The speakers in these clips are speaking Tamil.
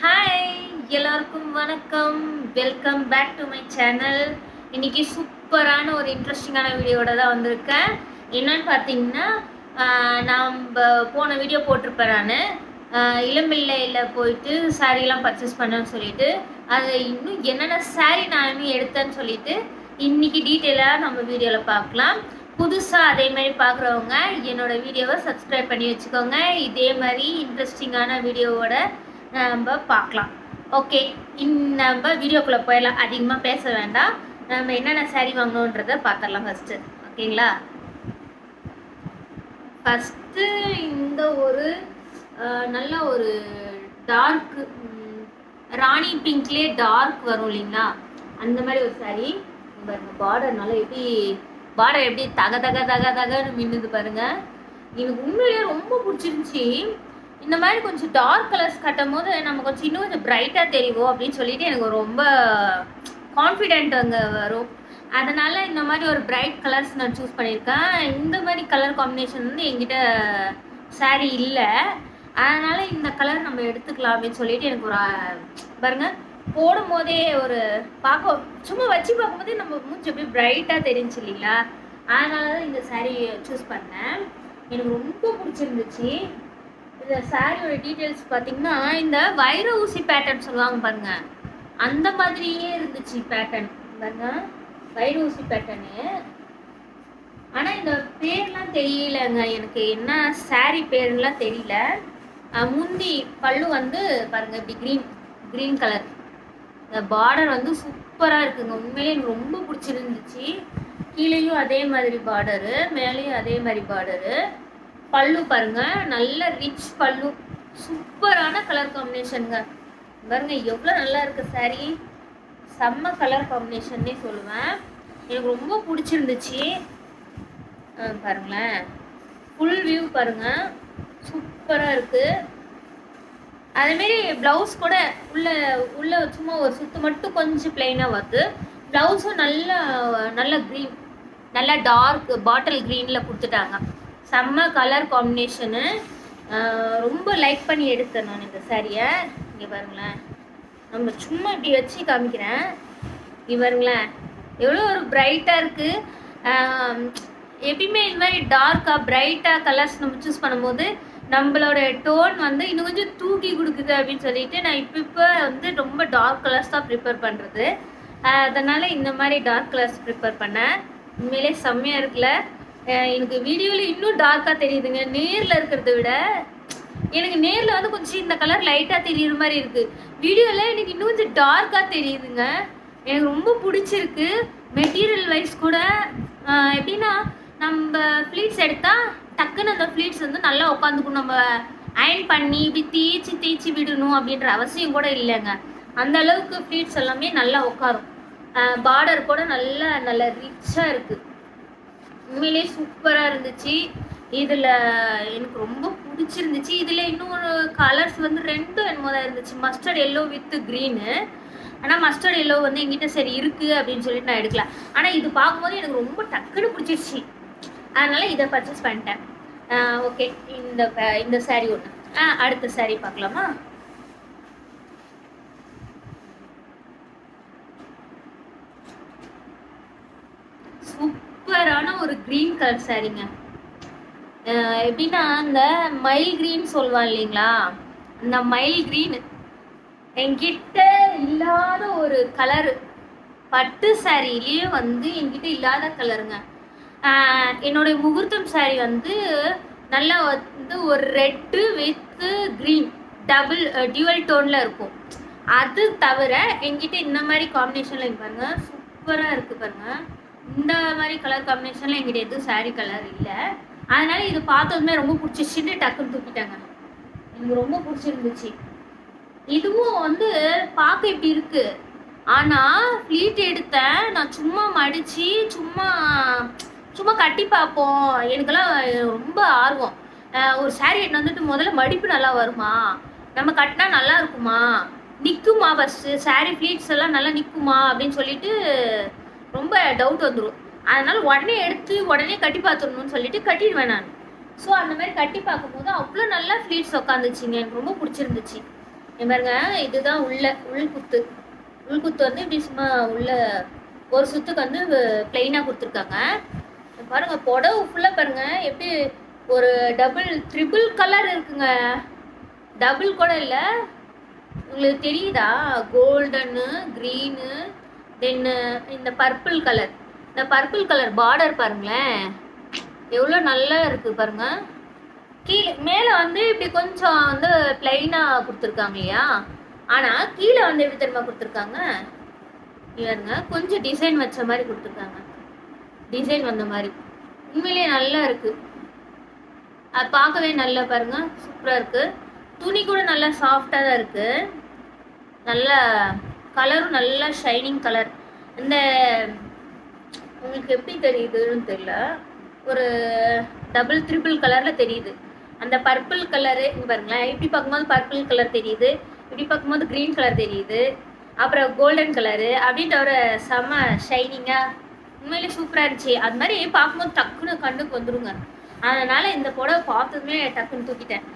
ஹாய் எல்லாருக்கும் வணக்கம். Welcome back to my channel இன்னைக்கு சூப்பரான ஒரு இன்ட்ரெஸ்டிங்கான வீடியோட தான் வந்திருக்கேன். என்னன்னு பார்த்தீங்கன்னா ஆஹ் போன வீடியோ போட்டிருப்பேன் நான். இளம்பிள்ளையில் போயிட்டு சாரீலாம் பர்ச்சேஸ் பண்ணேன்னு சொல்லிட்டு அது இன்னும் என்னென்ன சாரீ நான் இன்னும் எடுத்தேன்னு சொல்லிட்டு இன்னைக்கு டீட்டெயிலாக நம்ம வீடியோவில் பார்க்கலாம். புதுசாக அதே மாதிரி பார்க்குறவங்க என்னோடய வீடியோவை சப்ஸ்கிரைப் பண்ணி வச்சுக்கோங்க. இதே மாதிரி இன்ட்ரெஸ்டிங்கான வீடியோவோட நம்ம பார்க்கலாம். ஓகே இன் நம்ம வீடியோக்குள்ளே போயிடலாம். அதிகமாக பேச வேண்டாம். நம்ம என்னென்ன சேரீ வாங்கணுன்றதை பார்த்துடலாம் ஃபஸ்ட்டு ஓகேங்களா ஃபஸ்ட்டு இந்த ஒரு அஹ், நல்ல ஒரு டார்க் ராணி பிங்க்லேயே டார்க் வரும் இல்லைங்களா? அந்த மாதிரி ஒரு சாரீ பாருங்க பார்டர் நல்லா எப்படி பார்டர் எப்படி தக தக தக தகன்னு மின்னுது பாருங்க. எனக்கு உண்மையிலேயே ரொம்ப பிடிச்சிருந்துச்சி. இந்த மாதிரி கொஞ்சம் டார்க் கலர்ஸ் கட்டும் போது நம்ம கொஞ்சம் இன்னும் கொஞ்சம் பிரைட்டாக தெரிவோம் அப்படின்னு சொல்லிட்டு எனக்கு ரொம்ப கான்ஃபிடென்ட் அங்கே வரும். அதனால் இந்த மாதிரி ஒரு பிரைட் கலர்ஸ் நான் சூஸ் பண்ணியிருக்கேன். இந்த மாதிரி கலர் காம்பினேஷன் வந்து எங்கிட்ட saree இல்லை. அதனால் இந்த கலர் நம்ம எடுத்துக்கலாம் அப்படின்னு சொல்லிட்டு எனக்கு ஒரு பாருங்கள் போடும் போதே ஒரு பார்க்க சும்மா வச்சு பார்க்கும்போதே நம்ம மூஞ்சி அப்படியே பிரைட்டாக தெரிஞ்சு இல்லைங்களா? அதனால தான் இந்த saree சூஸ் பண்ணேன். எனக்கு ரொம்ப பிடிச்சிருந்துச்சு. இந்த சாரியோட டீட்டெயில்ஸ் பார்த்தீங்கன்னா இந்த வைர ஊசி பேட்டர்ன் சொல்லுவாங்க பாருங்க. அந்த மாதிரியே இருந்துச்சு பேட்டர்ன் பாருங்க. வைர ஊசி பேட்டர்னு ஆனால் இந்த பேர்லாம் தெரியலங்க. எனக்கு என்ன சாரி பேர்லாம் தெரியல. முந்தி பல்லு வந்து பாருங்க இப்படி க்ரீன் க்ரீன் கலர் இந்த பார்டர் வந்து சூப்பராக இருக்குங்க. உண்மையிலே எனக்கு ரொம்ப பிடிச்சிருந்துச்சு. கீழேயும் அதே மாதிரி பார்டரு மேலேயும் அதே மாதிரி பார்டரு பல்லு பாருங்க. நல்ல ரிச் பல்லு. சூப்பரான கலர் காம்பினேஷனுங்க பாருங்க எவ்வளோ நல்லா இருக்கு saree. செம்ம கலர் காம்பினேஷன்னே சொல்லுவேன். எனக்கு ரொம்ப பிடிச்சிருந்துச்சு. ஆ, பாருங்களேன். ஃபுல் வியூ பாருங்க. சூப்பராக இருக்கு. அதேமாரி ப்ளவுஸ் கூட உள்ள உள்ள சும்மா ஒரு சுத்து மட்டும் கொஞ்சம் பிளெயினாக வருது. ப்ளவுஸும் நல்ல நல்ல க்ரீன் நல்ல டார்க் பாட்டில் க்ரீனில் கொடுத்துட்டாங்க. செம்ம கலர் காம்பினேஷனு ரொம்ப லைக் பண்ணி எடுத்தேன் நான் இந்த சாரியை இங்கே பாருங்களேன். நம்ம சும்மா இப்படி வச்சு காமிக்கிறேன். இவருங்களேன் பாருங்களேன். எவ்வளோ ஒரு பிரைட்டாக இருக்குது எப்பயுமே இந்த மாதிரி டார்க்காக பிரைட்டாக கலர்ஸ் நம்ம சூஸ் பண்ணும்போது நம்மளோட டோன் வந்து இன்னும் கொஞ்சம் தூக்கி கொடுக்குது அப்படின்னு சொல்லிட்டு நான் இப்போ இப்போ வந்து ரொம்ப டார்க் கலர்ஸ் தான் ப்ரிப்பேர் பண்ணுறது அதனால் இந்த மாதிரி டார்க் கலர்ஸ் ப்ரிப்பேர் பண்ணேன். உண்மையிலே செம்மையாக இருக்குல்ல. எனக்கு வீடியோவில் இன்னும் டார்க்காக தெரியுதுங்க. நேரில் இருக்கிறத விட எனக்கு நேரில் வந்து கொஞ்சம் இந்த கலர் லைட்டாக தெரியுற மாதிரி இருக்குது வீடியோவில் எனக்கு இன்னும் கொஞ்சம் டார்க்காக தெரியுதுங்க. எனக்கு ரொம்ப பிடிச்சிருக்கு. மெட்டீரியல் வைஸ் கூட எப்படின்னா நம்ம ஃப்ளீட்ஸ் எடுத்தால் டக்குன்னு அந்த ஃப்ளீட்ஸ் வந்து நல்லா உட்காந்துக்கும் நம்ம அயன் பண்ணி இப்படி தேய்ச்சி தேய்ச்சி விடணும் அப்படின்ற அவசியம் கூட இல்லைங்க. அந்த அளவுக்கு ஃப்ளீட்ஸ் எல்லாமே நல்லா உட்காரும். பார்டர் கூட நல்லா நல்ல ரிச்சாக இருக்குது உண்மையிலேயே சூப்பராக இருந்துச்சு. இதில் எனக்கு ரொம்ப பிடிச்சிருந்துச்சு. இதில் இன்னொரு கலர்ஸ் வந்து ரெண்டும் என்னமோ தான் இருந்துச்சு. மஸ்டர்ட் எல்லோ வித் க்ரீனு ஆனால் மஸ்டர்ட் எல்லோ வந்து எங்கிட்ட சரி இருக்குது அப்படின்னு சொல்லிட்டு நான் எடுக்கல. ஆனால் இது பார்க்கும்போது எனக்கு ரொம்ப டக்குன்னு பிடிச்சிருச்சு. அதனால் இதை பர்ச்சேஸ் பண்ணிட்டேன். ஓகே இந்த இந்த சாரீ ஒன்று அடுத்த சாரீ பார்க்கலாமா? சூப்பரான ஒரு க்ரீன் கலர் சாரீங்க. எப்படின்னா அந்த மயில் கிரீன் சொல்லுவான் இல்லைங்களா? அந்த மயில் கிரீன் என்கிட்ட இல்லாத ஒரு கலர் பட்டு சாரிலேயே வந்து என்கிட்ட இல்லாத கலருங்க என்னுடைய முகூர்த்தம் சாரி வந்து நல்லா வந்து ஒரு red with green double dual டோனில் இருக்கும். அது தவிர என்கிட்ட இந்த மாதிரி காம்பினேஷனில் பாருங்கள் பாருங்க. சூப்பராக இருக்குது பாருங்கள் இந்த மாதிரி கலர் காம்பினேஷனில் எங்கிட்ட எதுவும் saree கலர் இல்லை. அதனால இது பார்த்ததுமே ரொம்ப பிடிச்சிச்சுட்டு டக்குன்னு தூக்கிட்டாங்க. எனக்கு ரொம்ப பிடிச்சிருந்துச்சு. இதுவும் வந்து பார்க்க இப்படி இருக்கு. ஆனா ஃப்ளீட் எடுத்தேன். நான் சும்மா மடிச்சு சும்மா சும்மா கட்டி பார்ப்போம். எனக்கெல்லாம் ரொம்ப ஆர்வம். ஒரு saree எடுத்து வந்துட்டு முதல்ல மடிப்பு நல்லா வருமா? நம்ம கட்டினா நல்லா இருக்குமா? நிற்குமா ஃபஸ்ட்டு saree ஃப்ளீட்ஸ் எல்லாம் நல்லா நிற்குமா அப்படின்னு சொல்லிட்டு ரொம்ப டவுட் வந்துடும் அதனால உடனே எடுத்து உடனே கட்டி பார்த்துடணும்னு சொல்லிட்டு கட்டிடுவேன் நான். ஸோ அந்த மாதிரி கட்டி பார்க்கும்போது அவ்வளோ நல்லா ஃப்ளீட்ஸ் உட்காந்துச்சிங்க எனக்கு ரொம்ப பிடிச்சிருந்துச்சு. என் பாருங்க இதுதான் உள்ள உள்குத்து உள்குத்து வந்து இப்படி சும்மா உள்ள ஒரு சுத்துக்கு வந்து பிளெயினாக கொடுத்துருக்காங்க. பாருங்க புடவை ஃபுல்லாக பாருங்க. எப்படி ஒரு டபுள் ட்ரிபிள் கலர் இருக்குங்க. டபுள் கூட இல்லை. உங்களுக்கு தெரியுதா? கோல்டனு க்ரீனு தென்னு uh, இந்த பர்பிள் கலர் இந்த பர்பிள் கலர் பார்டர் பாருங்களேன். எவ்வளோ நல்லா இருக்குது பாருங்க. கீழே மேலே வந்து இப்படி கொஞ்சம் வந்து பிளைனாக கொடுத்துருக்காங்க இல்லையா? ஆனால் கீழே வந்து எப்படி தெரியுமா கொடுத்துருக்காங்க? இவருங்க கொஞ்சம் டிசைன் வச்ச மாதிரி கொடுத்துருக்காங்க. டிசைன் வந்த மாதிரி. உண்மையிலேயே நல்லா இருக்குது அது பார்க்கவே நல்லா பாருங்க. சூப்பராக இருக்குது துணி கூட நல்லா சாஃப்டாக தான் இருக்குது நல்லா கலரும் நல்லா ஷைனிங் கலர் இந்த உங்களுக்கு எப்படி தெரியுதுன்னு தெரியல. ஒரு டபுள் த்ரிபிள் கலரில் தெரியுது. அந்த பர்பிள் கலரு இங்கே பாருங்களேன். இப்படி பார்க்கும்போது பர்பிள் கலர் தெரியுது. இப்படி பார்க்கும்போது க்ரீன் கலர் தெரியுது. அப்புறம் கோல்டன் கலரு அப்படின்ற ஒரு செம்ம ஷைனிங்காக உண்மையிலே சூப்பராக இருந்துச்சு. அது மாதிரி பார்க்கும்போது டக்குன்னு கண்ணுக்கு வந்துடுங்க அதனால் இந்த புடவை பார்த்ததுமே டக்குன்னு தூக்கிட்டேன்.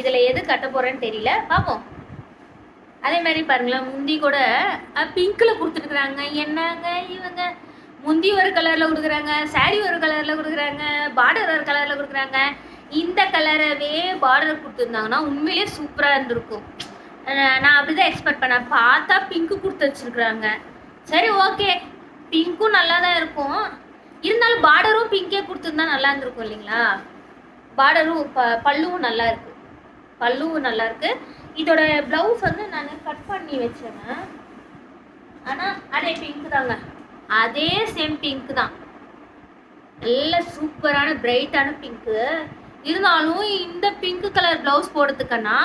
இதில் எது கட்ட போகிறேன்னு தெரியல. பார்ப்போம். அதே மாதிரி பாருங்களேன் முந்தி கூட பிங்க்கில் கொடுத்துருக்குறாங்க. என்னங்க இவங்க? முந்தி ஒரு கலரில் கொடுக்குறாங்க சாரி ஒரு கலரில் கொடுக்குறாங்க பார்டர் ஒரு கலரில் கொடுக்குறாங்க. இந்த கலரவே பார்டர் கொடுத்துருந்தாங்கன்னா உண்மையிலேயே சூப்பராக இருந்திருக்கும். நான் நான் அப்படிதான் எக்ஸ்பெக்ட் பண்ணேன். பார்த்தா பிங்க்கு கொடுத்து வச்சிருக்குறாங்க. சரி ஓகே பிங்க்கும் நல்லா தான் இருக்கும். இருந்தாலும் பார்டரும் பிங்கே கொடுத்துருந்தா நல்லா இருந்திருக்கும் இல்லைங்களா? பார்டரும் ப பல்லுவும் நல்லா இருக்கு. பல்லுவும் நல்லா இருக்கு. இதோட பிளவுஸ் வந்து நான் கட் பண்ணி வச்சேன். ஆனால் அதே பிங்க் தாங்க. அதே சேம் பிங்க் தான். நல்ல சூப்பரான பிரைட்டான பிங்க்கு இருந்தாலும் இந்த பிங்க் கலர் பிளவுஸ் போடுறதுக்குன்னா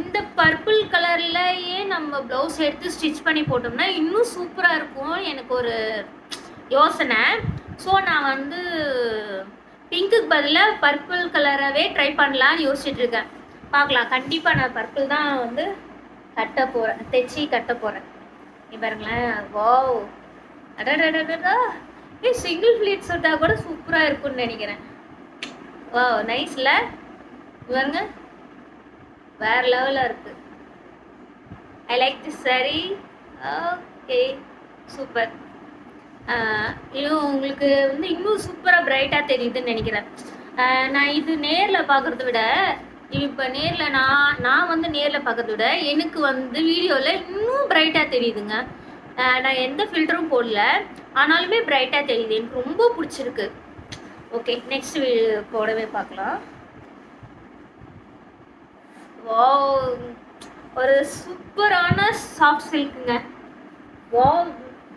இந்த பர்பிள் கலர்லயே நம்ம பிளவுஸ் எடுத்து ஸ்டிச் பண்ணி போட்டோம்னா இன்னும் சூப்பராக இருக்கும். எனக்கு ஒரு யோசனை. ஸோ நான் வந்து பிங்க்குக்கு பதிலாக பர்பிள் கலரவே ட்ரை பண்ணலாம்னு யோசிச்சுட்டு இருக்கேன். பார்க்கலாம். கண்டிப்பாக நான் பர்பிள் தான் வந்து கட்ட போகிறேன் தைச்சி கட்ட போகிறேன் நீ பாருங்களேன். வாவ் அடடடடா ஏ சிங்கிள் ஃபிளீட் சொட்டா கூட சூப்பராக இருக்கும்னு நினைக்கிறேன். வாவ் நைஸ்ல பாருங்க. வேற லெவலில் இருக்கு. ஐ லைக் திஸ் சரி ஓகே சூப்பர் இன்னும் உங்களுக்கு வந்து இன்னும் சூப்பராக பிரைட்டாக தெரியுதுன்னு நினைக்கிறேன். நான் இது நேரில் பார்க்குறத விட இப்போ நேரில் நான் நான் வந்து நேரில் பார்க்கறத விட எனக்கு வந்து வீடியோவில் இன்னும் பிரைட்டாக தெரியுதுங்க. நான் எந்த ஃபில்டரும் போடல. ஆனாலுமே பிரைட்டாக தெரியுது. எனக்கு ரொம்ப பிடிச்சிருக்கு. ஓகே நெக்ஸ்ட் போடவே பார்க்கலாம் வாவ் ஒரு சூப்பரான சாஃப்ட் சில்க்குங்க வா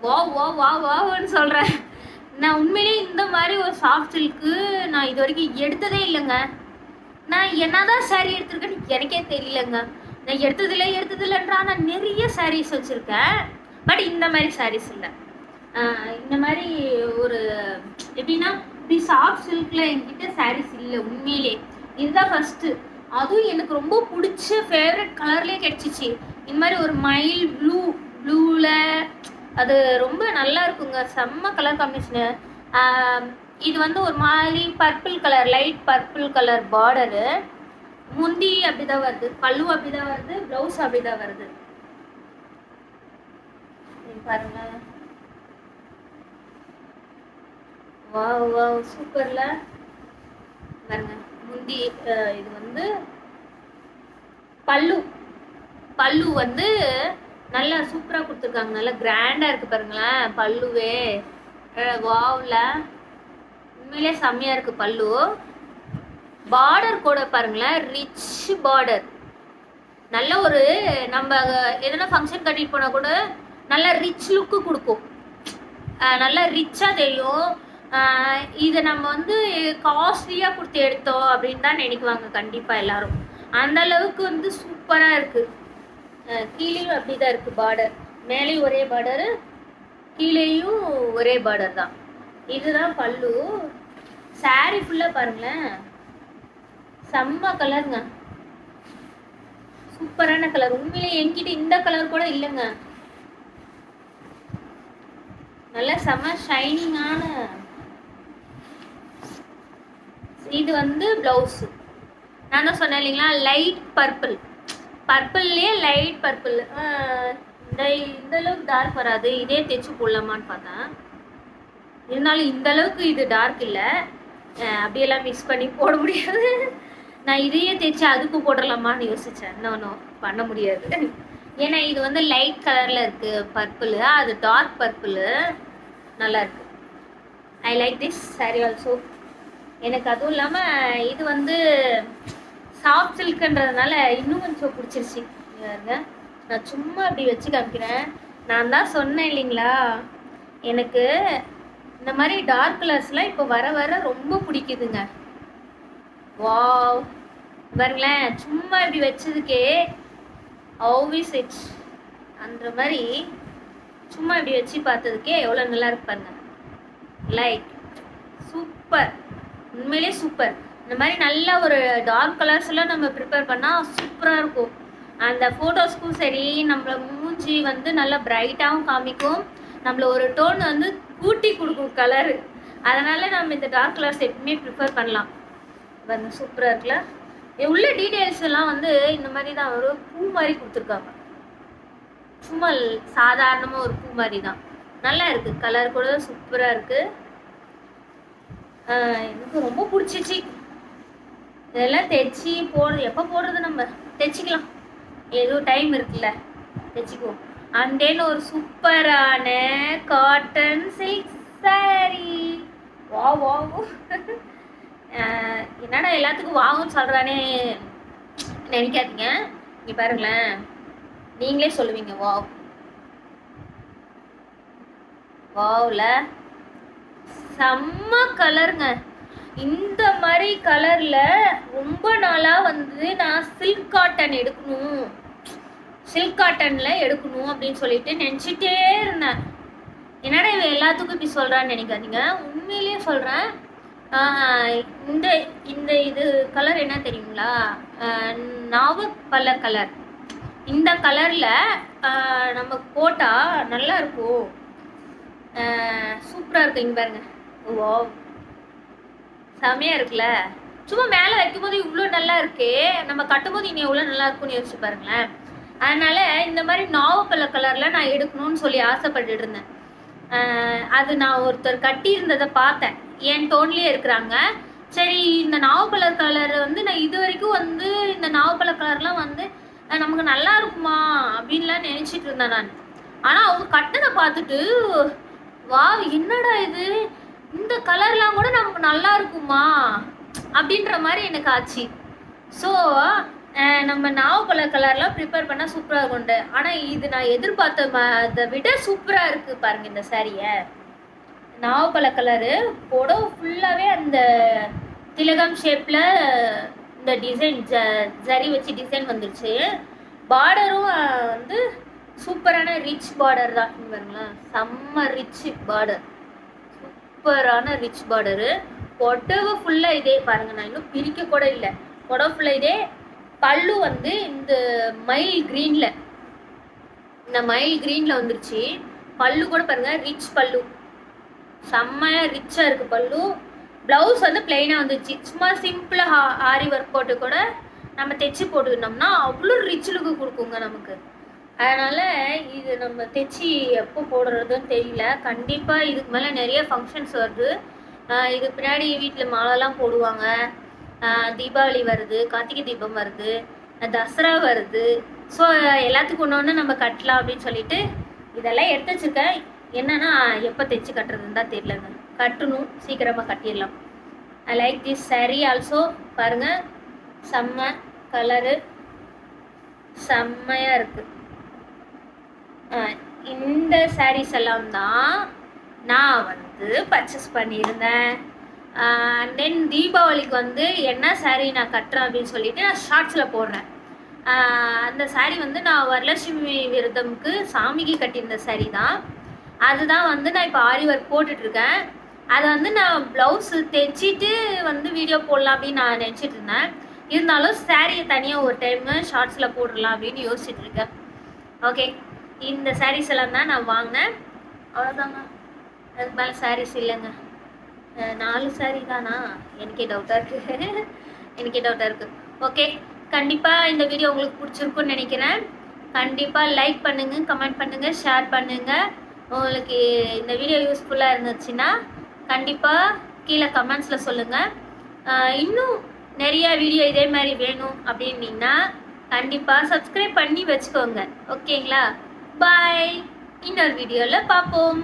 வா வா வா வான்னு சொல்கிறேன் நான் உண்மையிலேயே இந்த மாதிரி ஒரு சாஃப்ட் சில்க்கு நான் இது வரைக்கும் எடுத்ததே இல்லைங்க. நான் என்னதான் saree எடுத்திருக்கேன்னு எனக்கே தெரியலங்க. நான் எடுத்ததில்ல எடுத்ததில்லன்றா நான் நிறைய சாரீஸ் வச்சுருக்கேன். பட் இந்த மாதிரி சாரீஸ் இல்லை. இந்த மாதிரி ஒரு எப்படின்னா இப்படி சாஃப்ட் சில்கில் என்கிட்ட சாரீஸ் இல்லை உண்மையிலே. இதுதான் ஃபஸ்ட்டு அதுவும் எனக்கு ரொம்ப பிடிச்ச ஃபேவரட் கலர்லேயே கிடச்சிச்சு. இந்த மாதிரி ஒரு மைல் ப்ளூ ப்ளூவில் அது ரொம்ப நல்லா இருக்குங்க. செம்ம கலர் காம்பினேஷனு இது வந்து ஒரு மாதிரி purple colour light purple colour border முந்தி அப்படிதான் வருது பல்லு அப்படிதான் வருது ப்ளவுஸ் அப்படிதான் வருது. பாருங்க. வாவ் வாவ் சூப்பர்ல பாருங்க முந்தி இது வந்து பல்லு. பல்லு வந்து நல்லா சூப்பரா கொடுத்துருக்காங்க. நல்லா கிராண்டா இருக்கு பாருங்களேன் பல்லுவே. வாவ்ல உண்மையிலே செம்மையா இருக்கு பல்லு. பார்டர் கூட பாருங்களேன் ரிச் பார்டர் நல்ல ஒரு நம்ம எதனா ஃபங்க்ஷன் கட்டிட்டு போனா கூட நல்ல ரிச் லுக்கு கொடுக்கும். நல்லா ரிச்சாக தெரியும். இதை நம்ம வந்து காஸ்ட்லியாக கொடுத்து எடுத்தோம் அப்படின்னு தான் நினைக்குவாங்க கண்டிப்பாக எல்லாரும். அந்த அளவுக்கு வந்து சூப்பராக இருக்குது கீழேயும் அப்படி தான் இருக்குது பார்டர் மேலேயும் ஒரே பார்டரு கீழேயும் ஒரே பார்டர் தான். இதுதான் பல்லு. சாரி ஃபுல்லாக பாருங்களேன். செம்ம கலருங்க சூப்பரான கலர் உண்மையிலே என்கிட்ட இந்த கலர் கூட இல்லைங்க. நல்ல செம ஷைனிங்கான இது வந்து பிளவுஸ் நான் தான் சொன்னேன் இல்லைங்களா? லைட் பர்பிள் பர்பிள்லேயே லைட் பர்பிள் இந்த இந்த அளவுக்கு டார்க் வராது. இதே தைச்சு போடலாமான்னு பார்த்தேன். இருந்தாலும் இந்த அளவுக்கு இது டார்க் இல்லை. அப்படியெல்லாம் மிக்ஸ் பண்ணி போட முடியாது. நான் இதையே தைச்சு அதுக்கு போடலாமான்னு யோசித்தேன் இன்னும் பண்ண முடியாது. ஏன்னா இது வந்து லைட் கலரில் இருக்குது பர்பிள் அது டார்க் பர்பிள் நல்லா இருக்கு. I like this sari also எனக்கு அதுவும் இல்லாமல் இது வந்து சாஃப்ட் சில்க்குன்றதுனால இன்னும் கொஞ்சம் பிடிச்சிருச்சு. நான் சும்மா அப்படி வச்சு காமிக்கிறேன். நான் தான் சொன்னேன் இல்லைங்களா? எனக்கு இந்த மாதிரி டார்க் கலர்ஸ்லாம் இப்போ வர வர ரொம்ப பிடிக்குதுங்க. வாவ் பாருங்களேன் சும்மா இப்படி வச்சதுக்கே ஆல்வேஸ் இட்ஸ் அந்த மாதிரி சும்மா இப்படி வச்சு பார்த்ததுக்கே எவ்வளோ நல்லா இருக்கு பாருங்க லைட் சூப்பர் உண்மையிலே சூப்பர் இந்த மாதிரி நல்ல ஒரு டார்க் கலர்ஸ்லாம் நம்ம ப்ரிப்பேர் பண்ணால் சூப்பராக இருக்கும். அந்த ஃபோட்டோஸ்க்கும் சரி நம்மளை மூஞ்சி வந்து நல்லா பிரைட்டாகவும் காமிக்கும். நம்மள ஒரு டோன் வந்து கூட்டி கொடுக்கும் கலரு அதனால் நம்ம இந்த டார்க் கலர்ஸ் எப்பவுமே ப்ரிஃபர் பண்ணலாம். வந்து சூப்பராக இருக்குல்ல? உள்ள டீட்டெயில்ஸ் எல்லாம் வந்து இந்த மாதிரி தான். ஒரு பூ மாதிரி கொடுத்துருக்காங்க. சும்மா சாதாரணமாக ஒரு பூ மாதிரி தான். நல்லா இருக்குது கலர் கூட சூப்பராக இருக்குது எனக்கு ரொம்ப பிடிச்சிச்சு. இதெல்லாம் தைச்சி போடுறது எப்போ போடுறது நம்ம? தைச்சிக்கலாம் ஏதோ டைம் இருக்குல்ல. தைச்சிக்குவோம் அண்ட் தென் ஒரு சூப்பரான காட்டன் சில்க் சாரி வா வா என்னடா எல்லாத்துக்கும் வாவும் சொல்கிறானே நினைக்காதீங்க. நீ பாருங்களேன். நீங்களே சொல்லுவீங்க வாவ் வாவ்ல செம்ம கலருங்க இந்த மாதிரி கலரில் ரொம்ப நாளாக வந்து நான் சில்க் காட்டன் எடுக்கணும். சில்க் காட்டனில் எடுக்கணும் அப்படின்னு சொல்லிட்டு நினச்சிட்டே இருந்தேன். என்னடா இவன் எல்லாத்துக்கும் இப்படி சொல்கிறான்னு நினைக்காதீங்க. உண்மையிலேயே சொல்கிறேன் இந்த இந்த இது கலர் என்ன தெரியுங்களா? நாவப்பழ கலர் இந்த கலரில் நம்ம போட்டால் நல்லா இருக்கும். சூப்பராக இருக்கு இங்கே பாருங்க. ஓ செமையாக இருக்குல்ல? சும்மா மேலே வைக்கும்போது இவ்வளோ நல்லா இருக்கே. நம்ம கட்டும்போது இனி எவ்வளோ நல்லா இருக்கும்னு யோசிச்சு பாருங்களேன். அதனால இந்த மாதிரி நாவப்பழ கலர்ல நான் எடுக்கணும்னு சொல்லி ஆசைப்பட்டுட்டு இருந்தேன் அது நான் ஒருத்தர் கட்டி இருந்ததை பார்த்தேன். என் டோன்லயே இருக்கிறாங்க. சரி இந்த நாவப்பழ கலர் வந்து நான் இது வரைக்கும் வந்து இந்த நாவப்பழ கலர்லாம் வந்து நமக்கு நல்லா இருக்குமா அப்படின்லாம் நினைச்சிட்டு இருந்தேன் நான். ஆனா அவங்க கட்டினதை பார்த்துட்டு வா என்னடா இது? இந்த கலர்லாம் கூட நமக்கு நல்லா இருக்குமா? அப்படின்ற மாதிரி எனக்கு ஆச்சு. ஸோ நம்ம நாவப்பழ கலர்லாம் ப்ரிப்பேர் பண்ணால் சூப்பராக இருக்கும்ண்டு ஆனால் இது நான் எதிர்பார்த்த ம- அதை விட சூப்பராக இருக்குது பாருங்க இந்த சாரியை நாவப்பழ கலரு புடவை ஃபுல்லாகவே அந்த திலகம் ஷேப்பில் இந்த டிசைன் ஜ ஜரி வச்சு டிசைன் வந்துருச்சு. பார்டரும் வந்து சூப்பரான ரிச் பார்டர் தான். பாருங்களேன் செம்ம ரிச் பார்டர் சூப்பரான ரிச் பார்டரு புடவை ஃபுல்லாக இதே பாருங்கள் நான் இன்னும் பிரிக்க கூட இல்லை. புடவை ஃபுல்லாக இதே பல்லு வந்து இந்த மயில் க்ரீனில் இந்த மயில் க்ரீனில் வந்துருச்சு. பல்லு கூட பாருங்க ரிச் பல்லு. செம்மையா ரிச்சாக இருக்கு பல்லு. ப்ளவுஸ் வந்து பிளெயினாக வந்துச்சு சும்மா சிம்பிளாக ஆரி ஒர்க் போட்டு கூட நம்ம தைச்சு போட்டுக்கிட்டோம்னா அவ்வளோ ரிச் லுக்கு கொடுக்குங்க நமக்கு. அதனால இது நம்ம தைச்சி எப்போ போடுறதுன்னு தெரியல. கண்டிப்பாக இதுக்கு மேலே நிறைய ஃபங்க்ஷன்ஸ் வருது. இதுக்கு பின்னாடி வீட்டில் மாலைலாம் போடுவாங்க. தீபாவளி வருது கார்த்திகை தீபம் வருது தசரா வருது. ஸோ எல்லாத்துக்கும் ஒன்று ஒன்று நம்ம கட்டலாம் அப்படின்னு சொல்லிட்டு இதெல்லாம் எடுத்து வச்சிருக்கேன். என்னன்னா எப்போ தைச்சு கட்டுறதுன்னு தான் தெரியலங்க கட்டணும் சீக்கிரமாக கட்டிடலாம். I like this saree also பாருங்க. செம்ம கலரு செம்மையாக இருக்கு. ஆஹ் இந்த சாரீஸ் எல்லாம் தான் நான் வந்து பர்ச்சேஸ் பண்ணியிருந்தேன். தென் தீபாவளிக்கு வந்து என்ன saree நான் கட்டுறேன் அப்படின்னு சொல்லிட்டு நான் ஷார்ட்ஸில் போடுறேன். அந்த saree வந்து நான் வரலட்சுமி விரதம்க்கு சாமிக்கு கட்டியிருந்த saree தான். அதுதான் வந்து நான் இப்போ ஆரி ஒர்க் போட்டுட்ருக்கேன். அதை வந்து நான் ப்ளவுஸ் தைச்சிட்டு வந்து வீடியோ போடலாம் அப்படின்னு நான் நினச்சிட்டு இருந்தேன். இருந்தாலும் சாரியை தனியாக ஒரு டைமு ஷார்ட்ஸில் போடலாம் அப்படின்னு யோசிச்சுட்டு இருக்கேன். ஓகே இந்த சாரீஸ் எல்லாம் தான் நான் வாங்கினேன். அவ்வளோதாங்க அதுக்கு மேலே சாரீஸ் இல்லைங்க. நாலு சாரி தானா? எனக்கே டவுட்டாக இருக்குது எனக்கே டவுட்டாக இருக்குது ஓகே கண்டிப்பாக இந்த வீடியோ உங்களுக்கு பிடிச்சிருக்குன்னு நினைக்கிறேன். கண்டிப்பாக லைக் பண்ணுங்கள் கமெண்ட் பண்ணுங்கள் ஷேர் பண்ணுங்கள் உங்களுக்கு இந்த வீடியோ யூஸ்ஃபுல்லாக இருந்துச்சுன்னா கண்டிப்பாக கீழே கமெண்ட்ஸில் சொல்லுங்கள் இன்னும் நிறையா வீடியோ இதே மாதிரி வேணும் அப்படின்னீங்கன்னா கண்டிப்பாக சப்ஸ்கிரைப் பண்ணி வச்சுக்கோங்க. ஓகேங்களா பாய் இன்னொரு வீடியோவில் பார்ப்போம்.